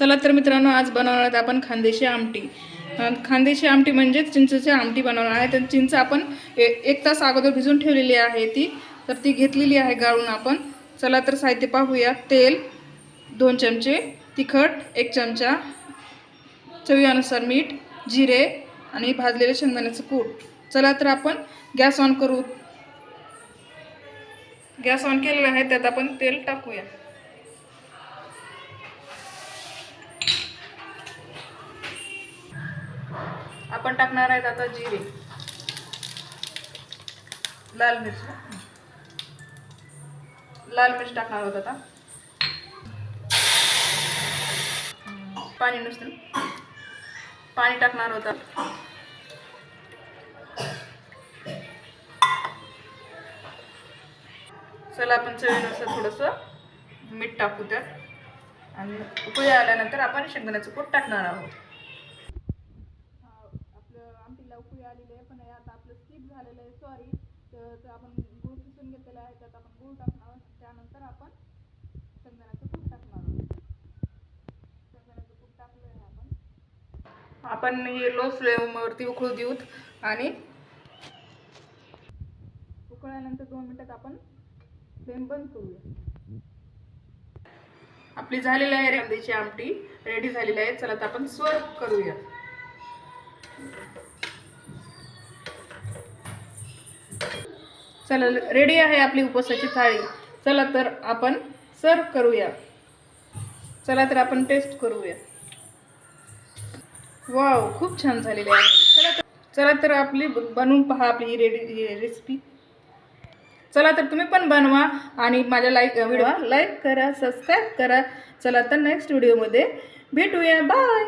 चला तर मित्रांनो आज बनवणार आहोत आपण खानदेशी आमटी. खानदेशी आमटी म्हणजेच चिंचेची आमटी बनवणार आहे. तर चिंच आपण ए- एक तास अगोदर भिजून ठेवलेली आहे ती. तर ती घेतलेली आहे गाळून आपण. चला तर साहित्य पाहूया. तेल दोन चमचे तिखट एक चमचा चवीनुसार मीठ जिरे आणि भाजलेले शेंगदाण्याचं कूट. चला तर आपण गॅस ऑन करू. गॅस ऑन केलेला आहे त्यात आपण तेल टाकूया. आपण टाकणार आहेत आता जिरे. लाल मिरची लाल मिरच टाकणार आहोत आता. पाणी नुसतं पाणी टाकणार होता चला आपण चवीनुसार थोडंसं मीठ टाकू त्यात. आणि उकळी आल्यानंतर आपण शेंगदाण्याचं कूट टाकणार आहोत. आपलं उकळी आलेली आहे पण आता आपलं स्किप झालेलं आहे सॉरी तर आपण गूळ किसून घेतलेला आहे त्यात आपण गूळ टाकणार आहोत. त्यानंतर आपण शेंगदाण्याचं कूट टाकणार आहोत. शेंगदाण्याचं कूट टाकलं आहे आपण. आपण हे लो फ्लेमवरती उकळू देऊत आणि उकळल्यानंतर दोन मिनटात आपण फ्लेम बंद करूया. आपली झालेली आहे कांद्याची आमटी रेडी झालेली आहे. चला तर आपण स्वर करूया. चला रेडी आहे आपली उपवासाची थाळी. चला तर आपण सर्व करूया. चला तर आपण टेस्ट करूया. वाव खूप छान झालेली आहे. चला तर चला तर आपली बनवून पहा आपली रेडी रेसिपी चला तर तुम्ही पण बनवा आणि माझ्या लाईक व्हिडिओ लाईक करा सबस्क्राईब करा. चला तर नेक्स्ट व्हिडिओमध्ये भेटूया. बाय